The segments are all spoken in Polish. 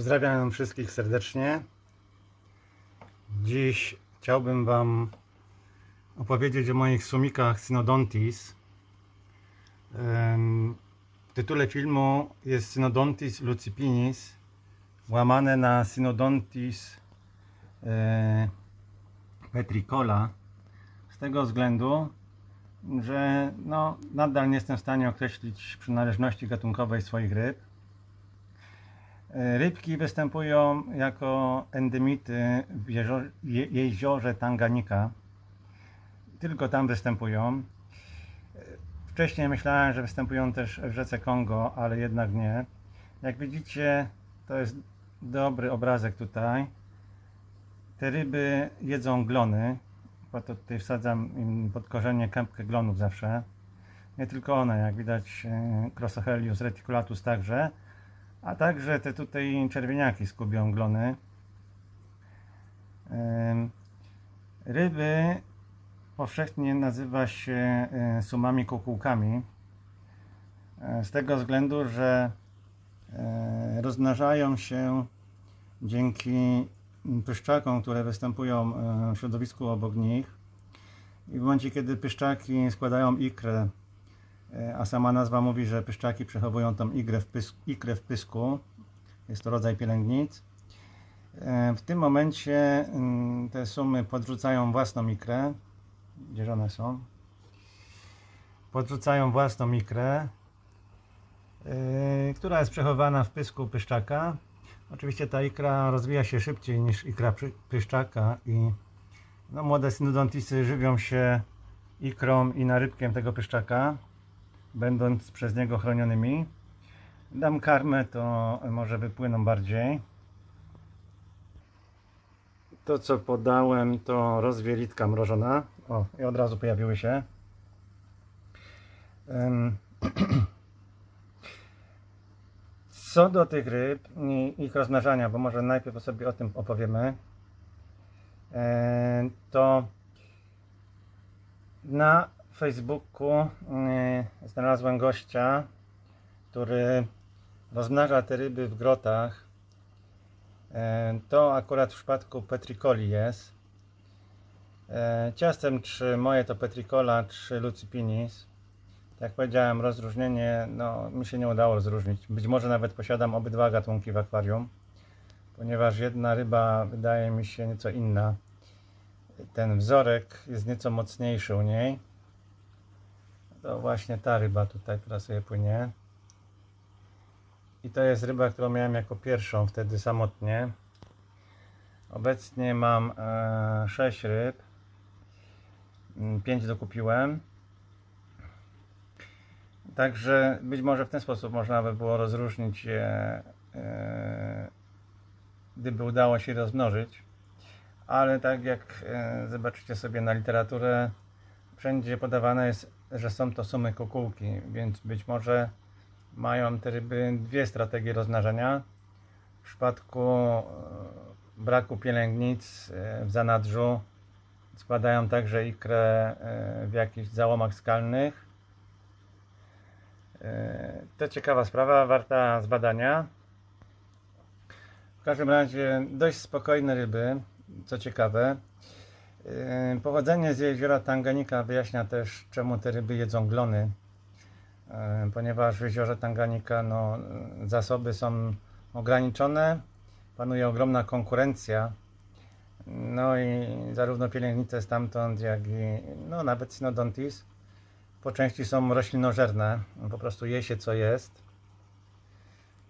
Pozdrawiam wszystkich serdecznie. Dziś chciałbym Wam opowiedzieć o moich sumikach Synodontis. W tytule filmu jest Synodontis lucipinis, łamane na Synodontis e, petricola. Z tego względu, że no, nadal nie jestem w stanie określić przynależności gatunkowej swoich ryb. E, Rybki występują jako endemity w jeziorze, je, jeziorze Tanganika. Tylko tam występują. E, Wcześniej myślałem, że występują też w rzece Kongo, ale jednak nie. Jak widzicie, to jest dobry obrazek tutaj. Te ryby jedzą glony, bo to tutaj wsadzam im pod korzenie kępkę glonów zawsze. Nie tylko one, jak widać e, Crossohelius reticulatus także, a także te tutaj czerwieniaki skubią glony. Ryby powszechnie nazywa się e, sumami kukułkami e, z tego względu, że e, rozmnażają się dzięki pyszczakom, które występują w środowisku obok nich. I w momencie, kiedy pyszczaki składają ikrę, a sama nazwa mówi, że pyszczaki przechowują tą ikrę w, ikrę w pysku, jest to rodzaj pielęgnic, e, w tym momencie mm, te sumy podrzucają własną ikrę, gdzie one są, podrzucają własną ikrę, e, która jest przechowana w pysku pyszczaka. Oczywiście ta ikra rozwija się szybciej niż ikra pyszczaka i no, młode synodontisy żywią się ikrą i narybkiem tego pyszczaka, będąc przez niego chronionymi. Dam karmę, to może wypłyną bardziej. To co podałem to rozwielitka mrożona. O, i od razu pojawiły się. Co do tych ryb i ich rozmnażania, bo może najpierw sobie o tym opowiemy, to na Facebooku e, znalazłem gościa, który rozmnaża te ryby w grotach. E, To akurat w przypadku petricoli jest. E, Ciastem czy moje to petricola, czy lucipinis. Tak jak powiedziałem, rozróżnienie, no mi się nie udało rozróżnić. Być może nawet posiadam obydwa gatunki w akwarium, ponieważ jedna ryba wydaje mi się nieco inna. Ten wzorek jest nieco mocniejszy u niej. To właśnie ta ryba tutaj, która sobie płynie. I to jest ryba, którą miałem jako pierwszą wtedy samotnie. Obecnie mam e, 6 ryb. 5 dokupiłem. Także być może w ten sposób można by było rozróżnić je, e, gdyby udało się rozmnożyć. Ale tak jak e, zobaczycie sobie na literaturę, wszędzie podawane jest, że są to sumy kukułki, więc być może mają te ryby dwie strategie rozmnażania. W przypadku e, braku pielęgnic e, w zanadrzu składają także ikrę e, w jakichś załomach skalnych. To ciekawa sprawa, warta zbadania. W każdym razie dość spokojne ryby, co ciekawe. E, Pochodzenie z jeziora Tanganika wyjaśnia też, czemu te ryby jedzą glony. E, Ponieważ w jeziorze Tanganika no, zasoby są ograniczone, panuje ogromna konkurencja. No i zarówno pielęgnice stamtąd, jak i no, nawet Synodontis po części są roślinożerne, po prostu je się co jest.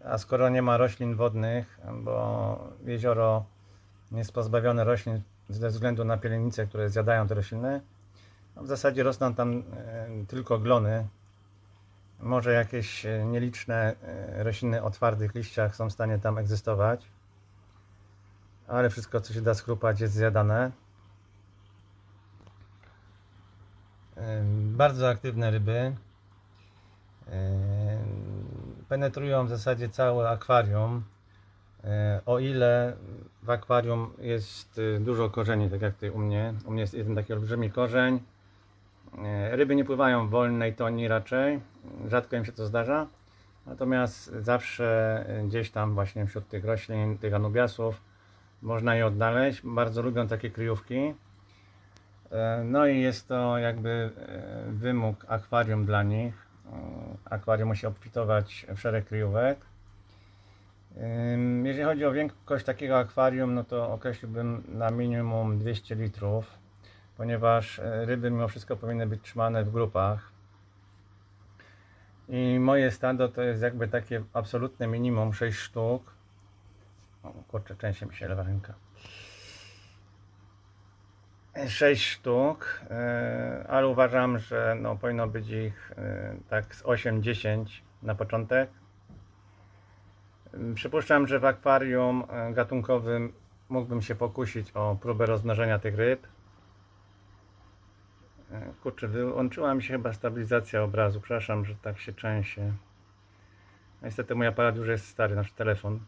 A skoro nie ma roślin wodnych, bo jezioro jest pozbawione roślin ze względu na pielęgnice, które zjadają te rośliny, no w zasadzie rosną tam e, tylko glony. Może jakieś e, nieliczne e, rośliny o twardych liściach są w stanie tam egzystować, ale wszystko, co się da schrupać, jest zjadane. Bardzo aktywne ryby. Penetrują w zasadzie całe akwarium. E, O ile w akwarium jest y, dużo korzeni, tak jak tutaj u mnie. U mnie jest jeden taki olbrzymi korzeń. E, Ryby nie pływają w wolnej toni raczej. Rzadko im się to zdarza. Natomiast zawsze gdzieś tam właśnie wśród tych roślin, tych anubiasów można je odnaleźć. Bardzo lubią takie kryjówki. E, No i jest to jakby wymóg akwarium dla nich. Akwarium musi obfitować w szereg kryjówek. Jeżeli chodzi o wielkość takiego akwarium, no to określiłbym na minimum 200 litrów, ponieważ e, ryby mimo wszystko powinny być trzymane w grupach. I moje stado to jest jakby takie absolutne minimum 6 sztuk. O kurczę, częściej mi się lewa ręka. 6 sztuk, e, ale uważam, że no, powinno być ich e, tak z 8-10 na początek. Przypuszczam, że w akwarium e, gatunkowym mógłbym się pokusić o próbę rozmnożenia tych ryb. E, Kurczę, wyłączyła mi się chyba stabilizacja obrazu. Przepraszam, że tak się trzęsie. Niestety mój aparat już jest stary, nasz telefon.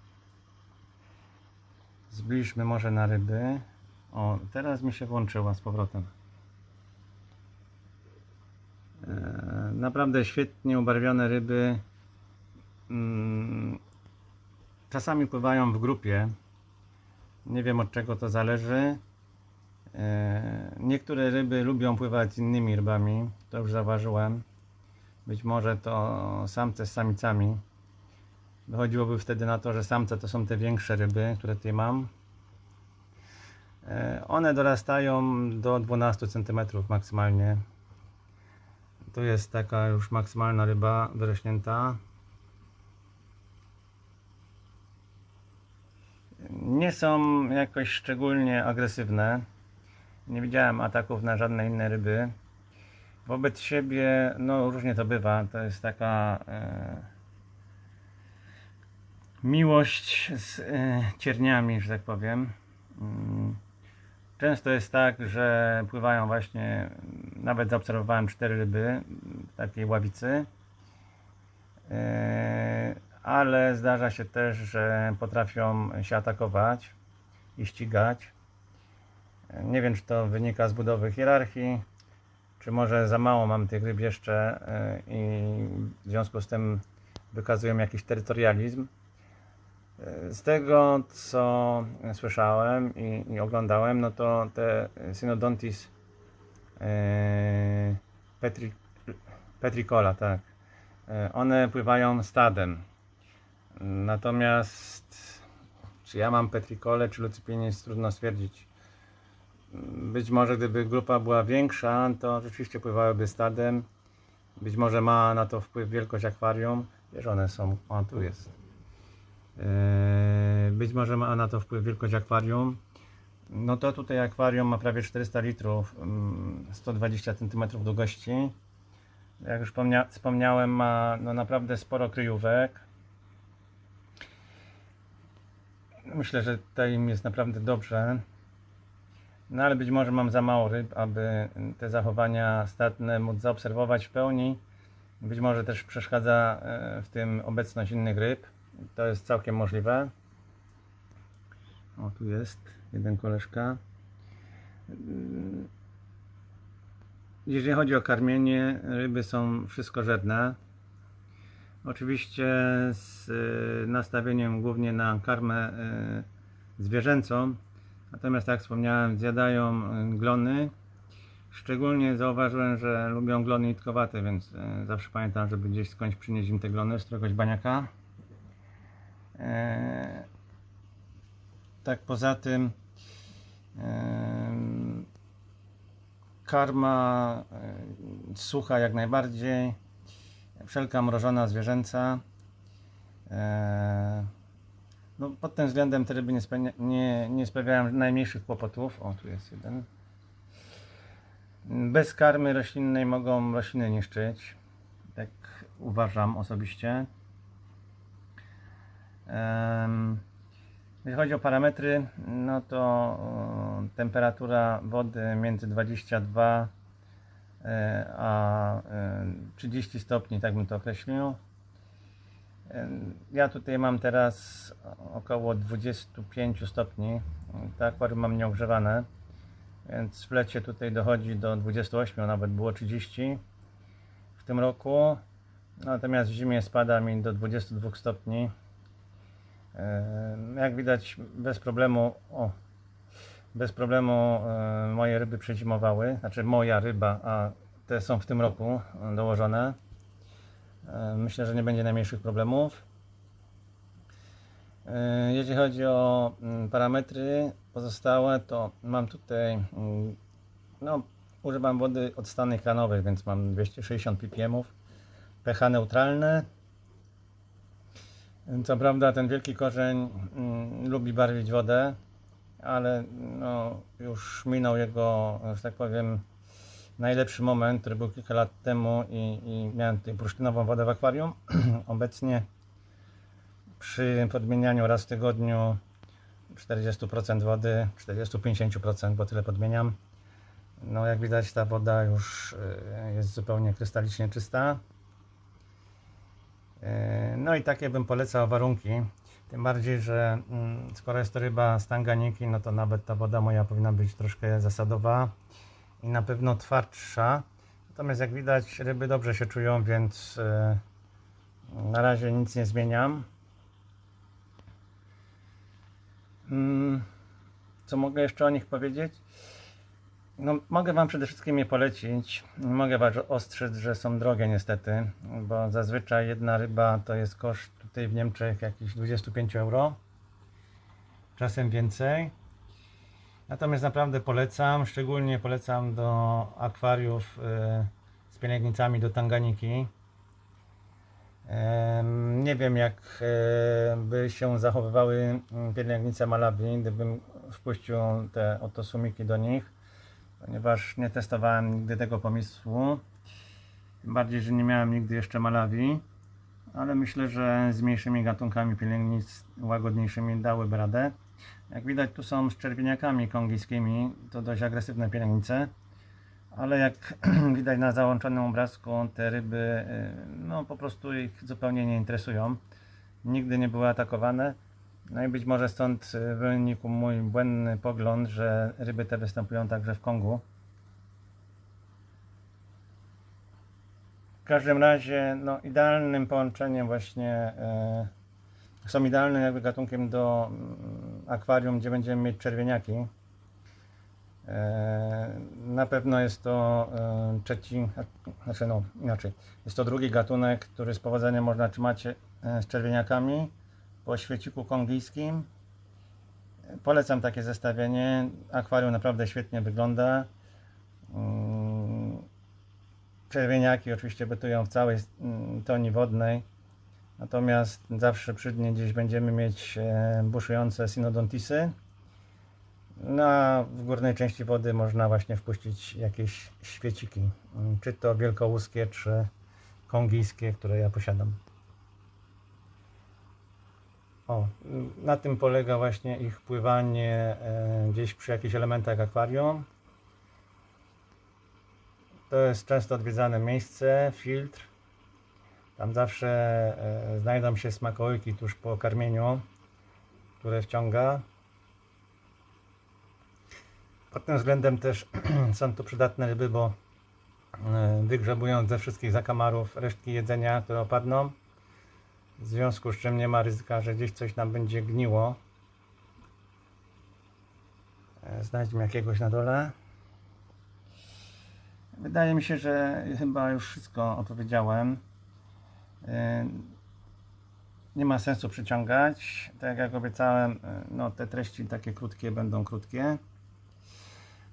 Zbliżmy może na ryby. O, teraz mi się włączyła z powrotem. E, Naprawdę świetnie ubarwione ryby. Czasami pływają w grupie. Nie wiem od czego to zależy. E, Niektóre ryby lubią pływać z innymi rybami. To już zauważyłem. Być może to samce z samicami. Wychodziłoby wtedy na to, że samce to są te większe ryby, które tutaj mam. E, One dorastają do 12 cm maksymalnie. To jest taka już maksymalna ryba wyrośnięta. Nie są jakoś szczególnie agresywne. Nie widziałem ataków na żadne inne ryby. Wobec siebie, no różnie to bywa. To jest taka e, miłość z e, cierniami, że tak powiem. Mm. Często jest tak, że pływają właśnie, nawet zaobserwowałem cztery ryby w takiej ławicy. E, ale zdarza się też, że potrafią się atakować i ścigać. Nie wiem, czy to wynika z budowy hierarchii, czy może za mało mam tych ryb jeszcze e, i w związku z tym wykazują jakiś terytorializm. E, Z tego, co słyszałem i, i oglądałem, no to te Synodontis e, petri, petricola, tak, one pływają stadem. Natomiast czy ja mam petrikole, czy lucypienie jest trudno stwierdzić. Być może gdyby grupa była większa, to rzeczywiście pływałyby stadem. Być może ma na to wpływ wielkość akwarium. Wiesz, one są, o tu jest. Yy, Być może ma na to wpływ wielkość akwarium. No to tutaj akwarium ma prawie 400 litrów, mm, 120 cm długości. Jak już wspomnia- wspomniałem, ma no naprawdę sporo kryjówek. Myślę, że tutaj im jest naprawdę dobrze. No ale być może mam za mało ryb, aby te zachowania statne móc zaobserwować w pełni. Być może też przeszkadza e, w tym obecność innych ryb. To jest całkiem możliwe. O, tu jest jeden koleżka. Jeżeli chodzi o karmienie, ryby są wszystkożerne. Oczywiście z y, nastawieniem głównie na karmę y, zwierzęcą. Natomiast tak jak wspomniałem, zjadają y, glony. Szczególnie zauważyłem, że lubią glony nitkowate, więc zawsze pamiętam, żeby gdzieś skądś przynieść im te glony z któregoś baniaka. E, Tak poza tym em, karma e, sucha jak najbardziej wszelka mrożona zwierzęca e, no pod tym względem te ryby nie, nie, nie sprawiają najmniejszych kłopotów. O tu jest jeden. Bez karmy roślinnej mogą rośliny niszczyć tak uważam osobiście. Jeśli chodzi o parametry, no to temperatura wody między 22 e, a e, 30 stopni, tak bym to określił. Em, Ja tutaj mam teraz około 25 stopni. To akwarium mam nieogrzewane, więc w lecie tutaj dochodzi do 28, nawet było 30 w tym roku. Natomiast w zimie spada mi do 22 stopni. E, Jak widać bez problemu, o, bez problemu e, moje ryby przezimowały. Znaczy moja ryba, a te są w tym roku e, dołożone. E, Myślę, że nie będzie najmniejszych problemów. Jeśli chodzi o mm, parametry pozostałe, to mam tutaj, mm, no, używam wody od stanych kranowych, więc mam 260 ppm, pH neutralne. Co prawda ten wielki korzeń mm, lubi barwić wodę, ale no, już minął jego, że tak powiem, najlepszy moment, który był kilka lat temu i, i miałem tutaj bursztynową wodę w akwarium. Obecnie przy podmienianiu raz w tygodniu 40% wody, 40-50%, bo tyle podmieniam. No jak widać ta woda już y, jest zupełnie krystalicznie czysta. Y, No i takie bym polecał warunki. Tym bardziej, że mm, skoro jest to ryba z tanganiki, no to nawet ta woda moja powinna być troszkę zasadowa i na pewno twardsza. Natomiast jak widać ryby dobrze się czują, więc y, na razie nic nie zmieniam. Mm, Co mogę jeszcze o nich powiedzieć? No, mogę Wam przede wszystkim je polecić. Mogę Was ostrzec, że są drogie niestety, bo zazwyczaj jedna ryba to jest koszt tutaj w Niemczech jakichś 25 euro, czasem więcej. Natomiast naprawdę polecam, szczególnie polecam do akwariów y, z pielęgnicami do tanganiki. Nie wiem, jak e, by się zachowywały mm, pielęgnice Malawi, gdybym wpuścił te oto sumiki do nich, ponieważ nie testowałem nigdy tego pomysłu. Tym bardziej, że nie miałem nigdy jeszcze Malawi, ale myślę, że z mniejszymi gatunkami pielęgnic łagodniejszymi dałyby radę. Jak widać, tu są z czerwieniakami kongijskimi, to dość agresywne pielęgnice ale jak widać na załączonym obrazku, te ryby y, no po prostu ich zupełnie nie interesują. Nigdy nie były atakowane. No i być może stąd wynikł mój błędny pogląd, że ryby te występują także w Kongu. W każdym razie, no idealnym połączeniem właśnie y, są idealnym jakby gatunkiem do mm, akwarium, gdzie będziemy mieć czerwieniaki. E, Na pewno jest to e, trzeci, znaczy no inaczej, jest to drugi gatunek, który z powodzeniem można trzymać e, z czerwieniakami po świeciku kongijskim. Polecam takie zestawienie. Akwarium naprawdę świetnie wygląda. Czerwieniaki oczywiście bytują w całej mm, toni wodnej. Natomiast zawsze przy dnie gdzieś będziemy mieć e, buszujące sinodontisy. No a w górnej części wody można właśnie wpuścić jakieś świeciki, mm, czy to wielkołuskie, czy kongijskie, które ja posiadam. O, mm, na tym polega właśnie ich pływanie e, gdzieś przy jakichś elementach akwarium. To jest często odwiedzane miejsce, filtr. Tam zawsze e, znajdą się smakołyki tuż po karmieniu, które wciąga. Pod tym względem też są to przydatne ryby, bo e, wygrzebują ze wszystkich zakamarów resztki jedzenia, które opadną. W związku z czym nie ma ryzyka, że gdzieś coś nam będzie gniło. E, Znajdźmy jakiegoś na dole. Wydaje mi się, że chyba już wszystko opowiedziałem. E, Nie ma sensu przyciągać. Tak jak obiecałem, e, no te treści takie krótkie będą krótkie.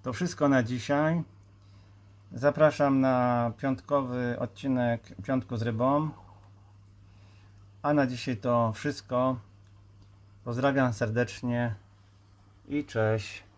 To wszystko na dzisiaj. Zapraszam na piątkowy odcinek Piątku z Rybą. A na dzisiaj to wszystko. Pozdrawiam serdecznie i cześć.